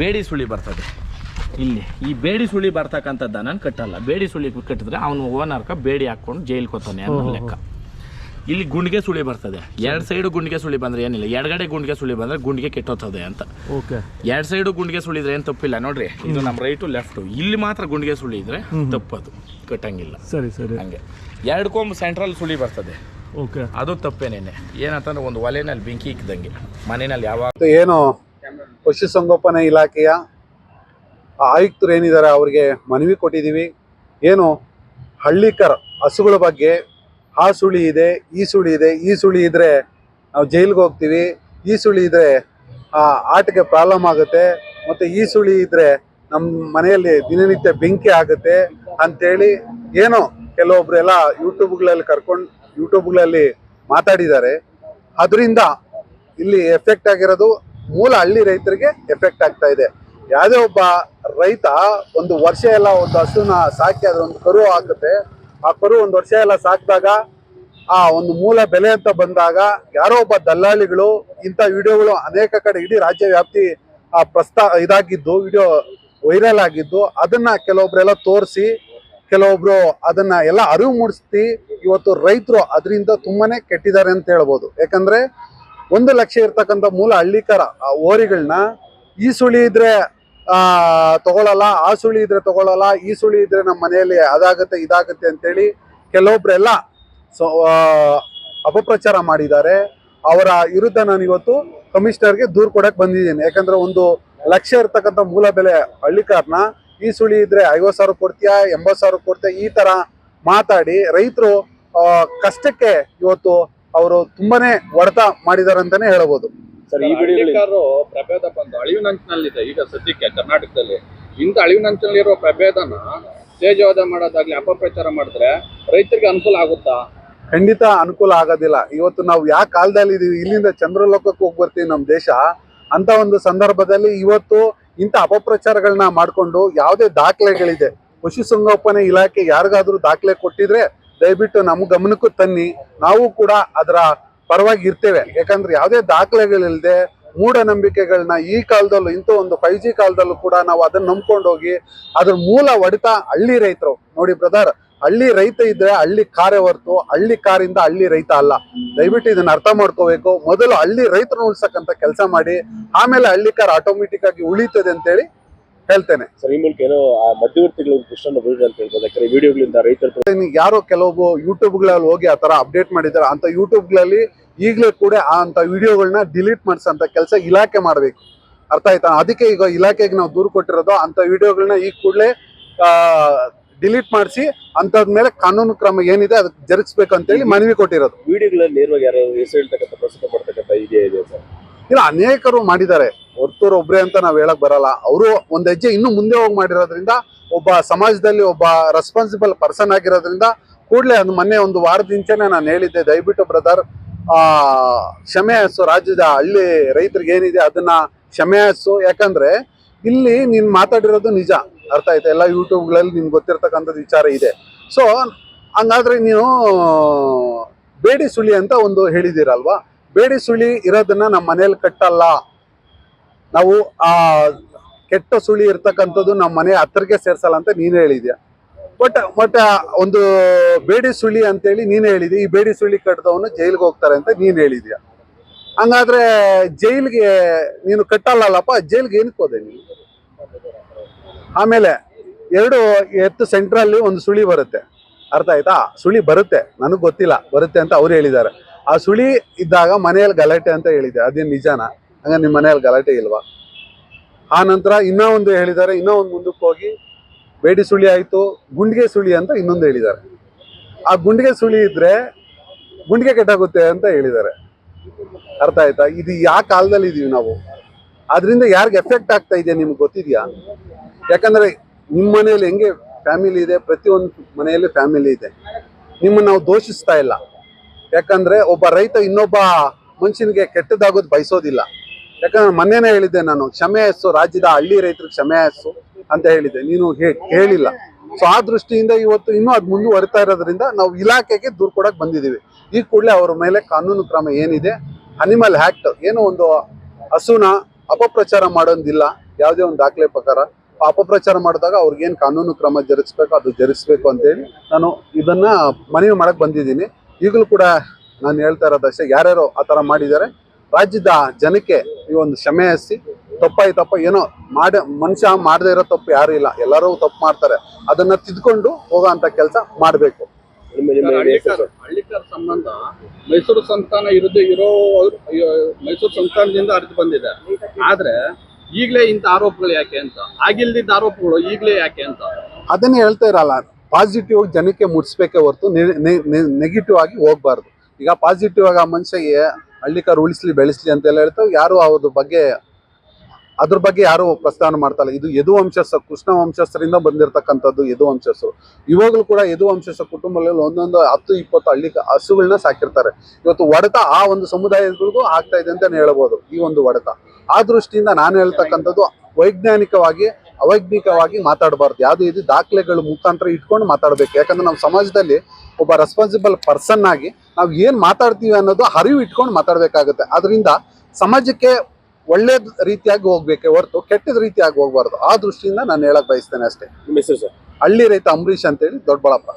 ಬೇಡಿ ಸುಳಿ ಬರ್ತದೆ. ಇಲ್ಲಿ ಈ ಬೇಡಿ ಸುಳಿ ಬರ್ತಕ್ಕಂಥ ನಾನು ಕಟ್ಟಲ್ಲ. ಬೇಡಿ ಸುಳಿ ಕಟ್ಟಿದ್ರೆ ಅವನು ಓನರ್ಕ ಬೇಡಿ ಹಾಕ್ಕೊಂಡು ಜೈಲ್ ಹೋಗ್ತಾನೆ ಅನ್ನೋ ಲೆಕ್ಕ. ಇಲ್ಲಿ ಗುಂಡಿಗೆ ಸುಳಿ ಬರ್ತದೆ. ಎರಡು ಸೈಡು ಗುಂಡಿಗೆ ಸುಳಿ ಬಂದ್ರೆ ಏನಿಲ್ಲ. ಎರಡಗಡೆ ಗುಂಡಿಗೆ ಸುಳಿ ಬಂದ್ರೆ ಗುಂಡಿಗೆ ಕೆಟ್ಟೋತದೆ ಅಂತ. ಓಕೆ. ಎರಡು ಸೈಡು ಗುಂಡಿಗೆ ಸುಳಿದ್ರೆ ಏನು ತಪ್ಪಿಲ್ಲ. ನೋಡ್ರಿ ಇದು ನಮ್ಮ ರೈಟು ಲೆಫ್ಟು ಇಲ್ಲಿ ಮಾತ್ರ ಗುಂಡಿಗೆ ಸುಳಿ ಇದ್ರೆ ತಪ್ಪದು. ಕಟ್ಟಂಗಿಲ್ಲ. ಸರಿ ಸರಿ. ಹಂಗೆ. ಎರಡು ಕೊಂಬು ಸೆಂಟ್ರಲ್ ಸುಳಿ ಬರ್ತದೆ. ಓಕೆ. ಅದು ತಪ್ಪೇನೇನೆ. ಏನಂತಂದ್ರೆ ಒಂದು ಒಲೆನಲ್ಲಿ ಬೆಂಕಿ ಇಕ್ಕಿದಂಗೆ. ಮನೆಯಲ್ಲಿ ಯಾವಾಗ ಏನು ಪಶುಸಂಗೋಪನಾ ಇಲಾಖೆಯ ಆಯುಕ್ತರು ಏನಿದ್ದಾರೆ, ಅವರಿಗೆ ಮನವಿ ಕೊಟ್ಟಿದ್ದೀವಿ. ಏನು ಹಳ್ಳಿಕರ್ ಹಸುಗಳ ಬಗ್ಗೆ ಆ ಸುಳಿ ಇದೆ, ಈ ಸುಳಿ ಇದೆ, ಈ ಸುಳಿ ಇದ್ರೆ ನಾವು ಜೈಲಿಗೆ ಹೋಗ್ತೀವಿ, ಈ ಸುಳಿ ಇದ್ರೆ, ಆ ಆಟಕ್ಕೆ ಪ್ರಾಬ್ಲಮ್ ಆಗುತ್ತೆ, ಮತ್ತು ಈ ಸುಳಿ ಇದ್ರೆ ನಮ್ಮ ಮನೆಯಲ್ಲಿ ದಿನನಿತ್ಯ ಬೆಂಕಿ ಆಗುತ್ತೆ ಅಂತೇಳಿ ಏನೋ ಕೆಲವೊಬ್ರು ಎಲ್ಲ ಯೂಟ್ಯೂಬ್ಗಳಲ್ಲಿ ಕರ್ಕೊಂಡು, ಯೂಟ್ಯೂಬ್ಗಳಲ್ಲಿ ಮಾತಾಡಿದ್ದಾರೆ. ಅದರಿಂದ ಇಲ್ಲಿ ಎಫೆಕ್ಟ್ ಆಗಿರೋದು ಮೂಲ ಹಳ್ಳಿ ರೈತರಿಗೆ ಎಫೆಕ್ಟ್ ಆಗ್ತಾ ಇದೆ. ಯಾವುದೇ ಒಬ್ಬ ರೈತ ಒಂದು ವರ್ಷ ಎಲ್ಲ ಒಂದು ಹಸುನ ಸಾಕಿ ಅದ್ರ ಒಂದು ಕರು ಹಾಕುತ್ತೆ. ಆ ಕರು ಒಂದು ವರ್ಷ ಎಲ್ಲ ಸಾಕಿದಾಗ ಆ ಒಂದು ಮೂಲ ಬೆಲೆ ಅಂತ ಬಂದಾಗ ಯಾರೋ ಒಬ್ಬ ದಲ್ಲಾಳಿಗಳು ಇಂಥ ವಿಡಿಯೋಗಳು ಅನೇಕ ಕಡೆ ಇಡೀ ರಾಜ್ಯ ವ್ಯಾಪ್ತಿ, ಆ, ಪ್ರಸ್ತಾ ಇದಾಗಿದ್ದು, ವಿಡಿಯೋ ವೈರಲ್ ಆಗಿದ್ದು, ಅದನ್ನ ಕೆಲವೊಬ್ರೆಲ್ಲ ತೋರಿಸಿ, ಕೆಲವೊಬ್ರು ಅದನ್ನ ಎಲ್ಲ ಅರಿವು ಮೂಡಿಸ್ತಿ ಇವತ್ತು ರೈತರು ಅದರಿಂದ ತುಂಬಾನೇ ಕೆಟ್ಟಿದ್ದಾರೆ ಅಂತ ಹೇಳ್ಬೋದು. ಯಾಕಂದ್ರೆ ಒಂದು ಲಕ್ಷ ಇರ್ತಕ್ಕಂಥ ಮೂಲ ಹಳ್ಳಿಕರ, ಆ ಓರಿಗಳನ್ನ ಈ ಸುಳಿ ಇದ್ರೆ, ಆ, ತಗೊಳಲ್ಲ, ಆ ಸುಳಿ ಇದ್ರೆ ತಗೊಳಲ್ಲ, ಈ ಸುಳಿ ಇದ್ರೆ ನಮ್ಮ ಮನೆಯಲ್ಲಿ ಅದಾಗುತ್ತೆ, ಇದಾಗುತ್ತೆ ಅಂತೇಳಿ ಕೆಲವೊಬ್ರೆಲ್ಲ ಸೊ ಅಪಪ್ರಚಾರ ಮಾಡಿದ್ದಾರೆ. ಅವರ ವಿರುದ್ಧ ನಾನು ಇವತ್ತು ಕಮಿಷನರ್ಗೆ ದೂರು ಕೊಡಕ್ಕೆ ಬಂದಿದ್ದೀನಿ. ಯಾಕಂದ್ರೆ ಒಂದು ಲಕ್ಷ ಇರ್ತಕ್ಕಂಥ ಮೂಲ ಬೆಲೆ ಹಳ್ಳಿಕಾರನ ಈ ಸುಳಿ ಇದ್ರೆ ಐವತ್ತು ಸಾವಿರ ಕೊಡ್ತೀಯಾ, ಎಂಬತ್ತು ಸಾವಿರ ಕೊಡ್ತೀಯಾ, ಈ ತರ ಮಾತಾಡಿ ರೈತರು ಕಷ್ಟಕ್ಕೆ ಇವತ್ತು ಅವರು ತುಂಬಾನೇ ಹೊಡೆತ ಮಾಡಿದಾರೆ ಅಂತಾನೆ ಹೇಳಬಹುದು ಸರ್ ಈ ಪ್ರಭೇದ ಬಂದು ಅಳಿವಿನಂಚಿನಲ್ಲಿದೆ ಈಗ ಸದ್ಯಕ್ಕೆ ಕರ್ನಾಟಕದಲ್ಲಿ. ಇಂಥ ಅಳಿವಿನಂಚಿನಲ್ಲಿರೋ ಪ್ರಭೇದನ ತೇಜವಾದ ಮಾಡೋದಾಗ್ಲಿ ಅಪಪ್ರಚಾರ ಮಾಡಿದ್ರೆ ರೈತರಿಗೆ ಅನುಕೂಲ ಆಗುತ್ತಾ? ಖಂಡಿತ ಅನುಕೂಲ ಆಗೋದಿಲ್ಲ. ಇವತ್ತು ನಾವು ಯಾವ ಕಾಲದಲ್ಲಿ ಇದೀವಿ ಇಲ್ಲಿಂದ ಚಂದ್ರಲೋಕಕ್ಕೆ ಹೋಗಿ ಬರ್ತೀವಿ ನಮ್ಮ ದೇಶ ಅಂತ ಒಂದು ಸಂದರ್ಭದಲ್ಲಿ ಇವತ್ತು ಇಂಥ ಅಪಪ್ರಚಾರಗಳನ್ನ ಮಾಡ್ಕೊಂಡು ಯಾವುದೇ ದಾಖಲೆಗಳಿದೆ. ಪಶುಸಂಗೋಪನೆ ಇಲಾಖೆ ಯಾರಿಗಾದ್ರೂ ದಾಖಲೆ ಕೊಟ್ಟಿದ್ರೆ ದಯವಿಟ್ಟು ನಮ್ಮ ಗಮನಕ್ಕೂ ತನ್ನಿ. ನಾವು ಕೂಡ ಅದರ ಪರವಾಗಿ ಇರ್ತೇವೆ. ಯಾಕಂದ್ರೆ ಯಾವುದೇ ದಾಖಲೆಗಳಿಲ್ಲದೆ ಮೂಢನಂಬಿಕೆಗಳನ್ನ ಈ ಕಾಲದಲ್ಲೂ, ಇಂಥ ಒಂದು ಫೈವ್ ಜಿ ಕಾಲದಲ್ಲೂ ಕೂಡ ನಾವು ಅದನ್ನ ನಂಬ್ಕೊಂಡು ಹೋಗಿ ಅದ್ರ ಮೂಲ ಹೊಡಿತ ಹಳ್ಳಿ ರೈತರು. ನೋಡಿ ಬ್ರದರ್ ಹಳ್ಳಿ ರೈತ ಇದ್ರೆ ಹಳ್ಳಿ ಕಾರ್ಯ ಹೊರತು, ಹಳ್ಳಿ ಕಾರಿಂದ ಹಳ್ಳಿ ರೈತ ಅಲ್ಲ. ದಯವಿಟ್ಟು ಇದನ್ನ ಅರ್ಥ ಮಾಡ್ಕೋಬೇಕು. ಮೊದಲು ಹಳ್ಳಿ ರೈತರನ್ನ ಉಳ್ಸಕ್ಕಂತ ಕೆಲಸ ಮಾಡಿ, ಆಮೇಲೆ ಹಳ್ಳಿ ಕಾರ್ ಆಟೋಮೆಟಿಕ್ ಆಗಿ ಉಳಿತದೆ ಅಂತೇಳಿ ಹೇಳ್ತೇನೆ. ಸರ್ ಈ ಮೂಲಕ ಏನೋ ಆ ಮಧ್ಯವರ್ತಿಗಳು ಕೃಷ್ಣನ ಬಿಡುಗಡೆ ಅಂತ ಹೇಳ್ಬೋದು. ಯಾಕಂದ್ರೆ ವಿಡಿಯೋಗಳಿಂದ ರೈತರು ಯಾರೋ ಕೆಲವೊಬ್ಬ ಯೂಟ್ಯೂಬ್ಗಳಲ್ಲಿ ಹೋಗಿ ಆ ತರ ಅಪ್ಡೇಟ್ ಮಾಡಿದ್ದಾರೆ. ಅಂತ ಯೂಟ್ಯೂಬ್ಗಳಲ್ಲಿ ಈಗಲೇ ಕೂಡ ಅಂತ ವಿಡಿಯೋಗಳನ್ನ ಡಿಲೀಟ್ ಮಾಡಿಸೋಂಥ ಕೆಲಸ ಇಲಾಖೆ ಮಾಡಬೇಕು. ಅರ್ಥ ಆಯ್ತಾ? ಅದಕ್ಕೆ ಈಗ ಇಲಾಖೆಗೆ ನಾವು ದೂರು ಕೊಟ್ಟಿರೋದು ಅಂತ ವಿಡಿಯೋಗಳನ್ನ ಈಗ ಕೂಡಲೇ ಡಿಲೀಟ್ ಮಾಡಿಸಿ ಅಂತದ ಮೇಲೆ ಕಾನೂನು ಕ್ರಮ ಏನಿದೆ ಅದಕ್ಕೆ ಜರುಗಿಸ್ಬೇಕು ಅಂತೇಳಿ ಮನವಿ ಕೊಟ್ಟಿರೋದು. ವಿಡಿಯೋಗಳಲ್ಲಿ ನೇರವಾಗಿ ಯಾರು ಹೆಸರು ಹೇಳ್ತಕ್ಕಂಥ ಪ್ರಸ್ತುತ ಮಾಡ್ತಕ್ಕಂಥ ಇದೇ ಇದೆ ಸರ್? ಇಲ್ಲ ಅನೇಕರು ಮಾಡಿದ್ದಾರೆ. ಹೊರ್ತೂರು ಒಬ್ರೆ ಅಂತ ನಾವು ಹೇಳಕ್ ಬರಲ್ಲ. ಅವರು ಒಂದು ಹೆಜ್ಜೆ ಇನ್ನು ಮುಂದೆ ಹೋಗಿ ಮಾಡಿರೋದ್ರಿಂದ, ಒಬ್ಬ ಸಮಾಜದಲ್ಲಿ ಒಬ್ಬ ರೆಸ್ಪಾನ್ಸಿಬಲ್ ಪರ್ಸನ್ ಆಗಿರೋದ್ರಿಂದ ಕೂಡಲೇ ಅದು ಮೊನ್ನೆ ಒಂದು ವಾರದ ಹಿಂಚೆನೆ ನಾನು ಹೇಳಿದ್ದೆ, ದಯವಿಟ್ಟು ಬ್ರದರ್ ಕ್ಷಮೆ ರಾಜ್ಯದ ಹಳ್ಳಿ ರೈತರಿಗೆ ಏನಿದೆ ಅದನ್ನ ಕ್ಷಮೆ ಯಾಕಂದ್ರೆ ಇಲ್ಲಿ ನೀನು ಮಾತಾಡಿರೋದು ನಿಜ. ಅರ್ಥ ಆಯ್ತಾ? ಎಲ್ಲ ಯೂಟ್ಯೂಬ್ಗಳಲ್ಲಿ ನಿಮ್ಗೆ ಗೊತ್ತಿರ್ತಕ್ಕಂಥದ್ದು ವಿಚಾರ ಇದೆ. ಸೊ ಹಂಗಾದ್ರೆ ನೀವು ಬೇಡಿ ಸುಳಿ ಅಂತ ಒಂದು ಹೇಳಿದಿರಲ್ವಾ ಬೇಡಿ ಸುಳಿ ಇರೋದನ್ನ ನಮ್ಮ ಮನೇಲಿ ಕಟ್ಟಲ್ಲ. ನಾವು ಆ ಕೆಟ್ಟ ಸುಳಿ ಇರ್ತಕ್ಕಂಥದ್ದು ನಮ್ಮ ಮನೆ ಹತ್ರಕ್ಕೆ ಸೇರ್ಸಲ್ಲ ಅಂತ ನೀನು ಹೇಳಿದ್ಯಾ? ಬಟ್ ಬಟ್ ಒಂದು ಬೇಡಿ ಸುಳಿ ಅಂತೇಳಿ ನೀನು ಹೇಳಿದ್ಯ? ಈ ಬೇಡಿ ಸುಳಿ ಕಟ್ಟಿದವನು ಜೈಲಿಗೆ ಹೋಗ್ತಾರೆ ಅಂತ ನೀನು ಹೇಳಿದ್ಯಾ? ಹಂಗಾದ್ರೆ ಜೈಲಿಗೆ ನೀನು ಕಟ್ಟಲ್ಲಪ್ಪ ಜೈಲಿಗೆ ಏನಕ್ಕೆ ಹೋದೆ ನೀನು? ಆಮೇಲೆ ಎರಡು ಎತ್ತು ಸೆಂಟ್ರಲ್ಲಿ ಒಂದು ಸುಳಿ ಬರುತ್ತೆ. ಅರ್ಥ ಆಯ್ತಾ? ಸುಳಿ ಬರುತ್ತೆ. ನನಗೆ ಗೊತ್ತಿಲ್ಲ, ಬರುತ್ತೆ ಅಂತ ಅವ್ರು ಹೇಳಿದ್ದಾರೆ. ಆ ಸುಳಿ ಇದ್ದಾಗ ಮನೆಯಲ್ಲಿ ಗಲಾಟೆ ಅಂತ ಹೇಳಿದೆ ಅದೇನು ನಿಜಾನ? ಹಂಗ ನಿಮ್ಮ ಮನೆಯಲ್ಲಿ ಗಲಾಟೆ ಇಲ್ವಾ? ಆ ನಂತರ ಇನ್ನೂ ಒಂದು ಹೇಳಿದ್ದಾರೆ, ಇನ್ನೂ ಒಂದು ಮುಂದಕ್ಕೆ ಹೋಗಿ, ಬೇಡಿ ಸುಳಿ ಆಯ್ತು, ಗುಂಡಿಗೆ ಸುಳಿ ಅಂತ ಇನ್ನೊಂದು ಹೇಳಿದ್ದಾರೆ. ಆ ಗುಂಡಿಗೆ ಸುಳಿ ಇದ್ರೆ ಗುಂಡಿಗೆ ಕೆಟ್ಟಾಗುತ್ತೆ ಅಂತ ಹೇಳಿದ್ದಾರೆ. ಅರ್ಥ ಆಯ್ತಾ? ಇದು ಯಾವ ಕಾಲದಲ್ಲಿ ಇದೀವಿ ನಾವು? ಅದರಿಂದ ಯಾರಿಗೆ ಎಫೆಕ್ಟ್ ಆಗ್ತಾ ಇದೆಯಾ ನಿಮ್ಗೆ ಗೊತ್ತಿದ್ಯಾ? ಯಾಕಂದ್ರೆ ನಿಮ್ಮ ಮನೆಯಲ್ಲಿ ಹೆಂಗೆ ಫ್ಯಾಮಿಲಿ ಇದೆ, ಪ್ರತಿಯೊಂದು ಮನೆಯಲ್ಲಿ ಫ್ಯಾಮಿಲಿ ಇದೆ. ನಿಮ್ಮನ್ನ ನಾವು ದೋಷಿಸ್ತಾ ಇಲ್ಲ. ಯಾಕಂದ್ರೆ ಒಬ್ಬ ರೈತ ಇನ್ನೊಬ್ಬ ಮನುಷ್ಯನಿಗೆ ಕೆಟ್ಟದಾಗೋದು ಬಯಸೋದಿಲ್ಲ. ಯಾಕಂದ್ರೆ ಮೊನ್ನೆನೇ ಹೇಳಿದ್ದೆ ನಾನು, ಕ್ಷಮೆ ರಾಜ್ಯದ ಹಳ್ಳಿ ರೈತರಿಗೆ ಕ್ಷಮೆ ಅಂತ ಹೇಳಿದ್ದೆ. ನೀನು ಹೇಳಿಲ್ಲ. ಸೊ ಆ ದೃಷ್ಟಿಯಿಂದ ಇವತ್ತು ಇನ್ನೂ ಅದು ಮುಂದುವರಿತಾ ಇರೋದ್ರಿಂದ ನಾವು ಇಲಾಖೆಗೆ ದೂರು ಕೊಡಕ್ ಬಂದಿದ್ದೀವಿ. ಈ ಕೂಡಲೇ ಅವರ ಮೇಲೆ ಕಾನೂನು ಕ್ರಮ ಏನಿದೆ ಅನಿಮಲ್ ಆಕ್ಟ್ ಏನೋ ಒಂದು ಹಸುನ ಅಪಪ್ರಚಾರ ಮಾಡೋದಿಲ್ಲ. ಯಾವುದೇ ಒಂದು ದಾಖಲೆ ಪ್ರಕಾರ ಅಪಪ್ರಚಾರ ಮಾಡಿದಾಗ ಅವ್ರಿಗೇನು ಕಾನೂನು ಕ್ರಮ ಜರುಗಿಸ್ಬೇಕು, ಅದು ಜರುಗಿಸ್ಬೇಕು ಅಂತೇಳಿ ನಾನು ಇದನ್ನು ಮನವಿ ಮಾಡಕ್ಕೆ ಬಂದಿದ್ದೀನಿ. ಈಗಲೂ ಕೂಡ ನಾನು ಹೇಳ್ತಾ ಇರೋದಷ್ಟೇ ಯಾರ್ಯಾರು ಆ ಥರ ಮಾಡಿದ್ದಾರೆ. ರಾಜ್ಯದ ಜನಕ್ಕೆ ಈ ಒಂದು ಕ್ಷಮೆ ತಪ್ಪಾಯ್ ತಪ್ಪ ಏನೋ ಮಾಡ ಮನುಷ್ಯ ಮಾಡದೇ ಇರೋ ತಪ್ಪು ಯಾರು ಇಲ್ಲ. ಎಲ್ಲರೂ ತಪ್ಪು ಮಾಡ್ತಾರೆ. ಅದನ್ನ ತಿದ್ಕೊಂಡು ಹೋಗೋ ಅಂತ ಕೆಲಸ ಮಾಡಬೇಕು. ಹಳ್ಳಿಕರ್ ಸಂಬಂಧ ಮೈಸೂರು ಸಂತಾನ ಇರೋದು ಇರೋ ಮೈಸೂರು ಸಂಸ್ಥಾನದಿಂದ ಹರಿದು ಬಂದಿದೆ. ಆದ್ರೆ ಈಗಲೇ ಇಂಥ ಆರೋಪಗಳು ಯಾಕೆ ಅಂತ? ಆಗಿಲ್ದಿದ್ದ ಆರೋಪಗಳು ಈಗಲೇ ಯಾಕೆ ಅಂತ? ಅದನ್ನೇ ಹೇಳ್ತಾ ಇರಲ್ಲ. ಪಾಸಿಟಿವ್ ಜನಕ್ಕೆ ಮುಟ್ಸ್ಬೇಕೇ ಹೊರತು ನೆಗೆಟಿವ್ ಆಗಿ ಹೋಗ್ಬಾರ್ದು. ಈಗ ಪಾಸಿಟಿವ್ ಆಗಿ ಆ ಮನುಷ್ಯಗೆ ಹಳ್ಳಿಕಾರ್ ಉಳಿಸ್ಲಿ, ಬೆಳೆಸ್ಲಿ ಅಂತೆಲ್ಲ ಹೇಳ್ತಾವೆ ಯಾರು ಅವ್ರ ಬಗ್ಗೆ, ಅದ್ರ ಬಗ್ಗೆ ಯಾರು ಪ್ರಸ್ತಾವನೆ ಮಾಡ್ತಾಯಿಲ್ಲ ಇದು ಯದು ವಂಶಸ್ಥ ಕೃಷ್ಣ ವಂಶಸ್ಥರಿಂದ ಬಂದಿರತಕ್ಕಂಥದ್ದು ಯದು ವಂಶಸ್ಥರು ಇವಾಗಲೂ ಕೂಡ ಯದು ವಂಶಸ್ಥ ಕುಟುಂಬದಲ್ಲಿ ಒಂದೊಂದು ಹತ್ತು, ಇಪ್ಪತ್ತು ಹಳ್ಳಿ ಹಸುಗಳನ್ನ ಸಾಕಿರ್ತಾರೆ. ಇವತ್ತು ಒಡೆತ ಆ ಒಂದು ಸಮುದಾಯಗಳಿಗೂ ಆಗ್ತಾ ಇದೆ ಅಂತಲೇ ಹೇಳ್ಬೋದು, ಈ ಒಂದು ಒಡೆತ. ಆ ದೃಷ್ಟಿಯಿಂದ ನಾನು ಹೇಳ್ತಕ್ಕಂಥದ್ದು ವೈಜ್ಞಾನಿಕವಾಗಿ, ಅವೈಜ್ಞಿಕವಾಗಿ ಮಾತಾಡಬಾರ್ದು. ಯಾವುದು ಇದು ದಾಖಲೆಗಳು ಮುಖಾಂತರ ಇಟ್ಕೊಂಡು ಮಾತಾಡಬೇಕು. ಯಾಕಂದ್ರೆ ನಮ್ಮ ಸಮಾಜದಲ್ಲಿ ಒಬ್ಬ ರೆಸ್ಪಾನ್ಸಿಬಲ್ ಪರ್ಸನ್ ಆಗಿ ನಾವು ಏನು ಮಾತಾಡ್ತೀವಿ ಅನ್ನೋದು ಅರಿವು ಇಟ್ಕೊಂಡು ಮಾತಾಡಬೇಕಾಗುತ್ತೆ. ಅದರಿಂದ ಸಮಾಜಕ್ಕೆ ಒಳ್ಳೆ ರೀತಿಯಾಗಿ ಹೋಗ್ಬೇಕೆ ಹೊರತು ಕೆಟ್ಟದ ರೀತಿಯಾಗಿ ಹೋಗ್ಬಾರ್ದು. ಆ ದೃಷ್ಟಿಯಿಂದ ನಾನು ಹೇಳಕ್ ಬಯಸ್ತೇನೆ ಅಷ್ಟೇ. ನಿಮ್ಮ ಹೆಸರು ಸರ್? ಹಳ್ಳಿ ರೈತ ಅಂಬರೀಷ್ ಅಂತೇಳಿ ದೊಡ್ಡಬಳ್ಳಾಪುರ.